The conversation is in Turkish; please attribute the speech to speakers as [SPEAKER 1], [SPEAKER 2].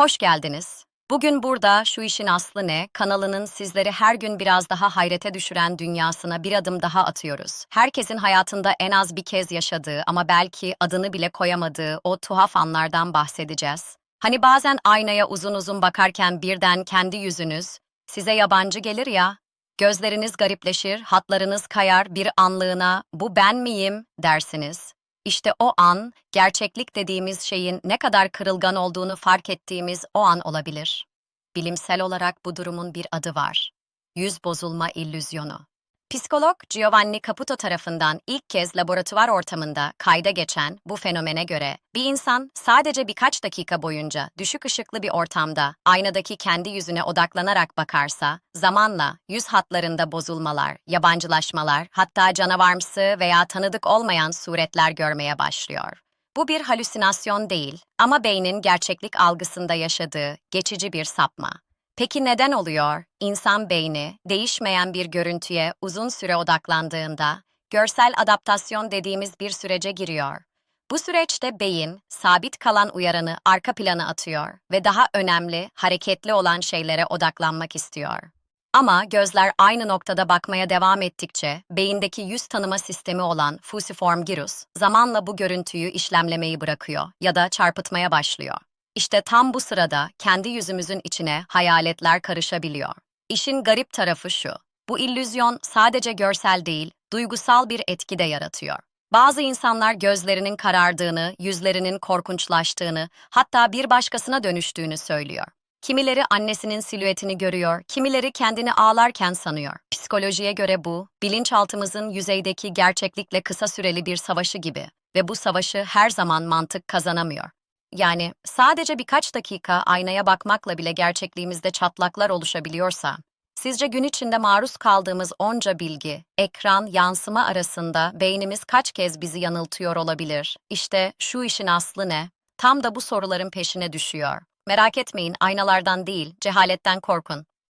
[SPEAKER 1] Hoş geldiniz. Bugün burada Şu İşin Aslı Ne kanalının sizleri her gün biraz daha hayrete düşüren dünyasına bir adım daha atıyoruz. Herkesin hayatında en az bir kez yaşadığı ama belki adını bile koyamadığı o tuhaf anlardan bahsedeceğiz. Hani bazen aynaya uzun uzun bakarken birden kendi yüzünüz size yabancı gelir ya, gözleriniz garipleşir, hatlarınız kayar bir anlığına bu ben miyim dersiniz. İşte o an, gerçeklik dediğimiz şeyin ne kadar kırılgan olduğunu fark ettiğimiz o an olabilir. Bilimsel olarak bu durumun bir adı var. Yüz bozulma illüzyonu. Psikolog Giovanni Caputo tarafından ilk kez laboratuvar ortamında kayda geçen bu fenomene göre bir insan sadece birkaç dakika boyunca düşük ışıklı bir ortamda aynadaki kendi yüzüne odaklanarak bakarsa zamanla yüz hatlarında bozulmalar, yabancılaşmalar, hatta canavarımsı veya tanıdık olmayan suretler görmeye başlıyor. Bu bir halüsinasyon değil ama beynin gerçeklik algısında yaşadığı geçici bir sapma. Peki neden oluyor? İnsan beyni değişmeyen bir görüntüye uzun süre odaklandığında görsel adaptasyon dediğimiz bir sürece giriyor. Bu süreçte beyin sabit kalan uyaranı arka plana atıyor ve daha önemli, hareketli olan şeylere odaklanmak istiyor. Ama gözler aynı noktada bakmaya devam ettikçe beyindeki yüz tanıma sistemi olan fusiform gyrus zamanla bu görüntüyü işlemlemeyi bırakıyor ya da çarpıtmaya başlıyor. İşte tam bu sırada kendi yüzümüzün içine hayaletler karışabiliyor. İşin garip tarafı şu. Bu illüzyon sadece görsel değil, duygusal bir etki de yaratıyor. Bazı insanlar gözlerinin karardığını, yüzlerinin korkunçlaştığını, hatta bir başkasına dönüştüğünü söylüyor. Kimileri annesinin silüetini görüyor, kimileri kendini ağlarken sanıyor. Psikolojiye göre bu, bilinçaltımızın yüzeydeki gerçeklikle kısa süreli bir savaşı gibi ve bu savaşı her zaman mantık kazanamıyor. Yani sadece birkaç dakika aynaya bakmakla bile gerçekliğimizde çatlaklar oluşabiliyorsa, sizce gün içinde maruz kaldığımız onca bilgi, ekran, yansıma arasında beynimiz kaç kez bizi yanıltıyor olabilir? İşte şu işin aslı ne? Tam da bu soruların peşine düşüyor. Merak etmeyin, aynalardan değil, cehaletten korkun.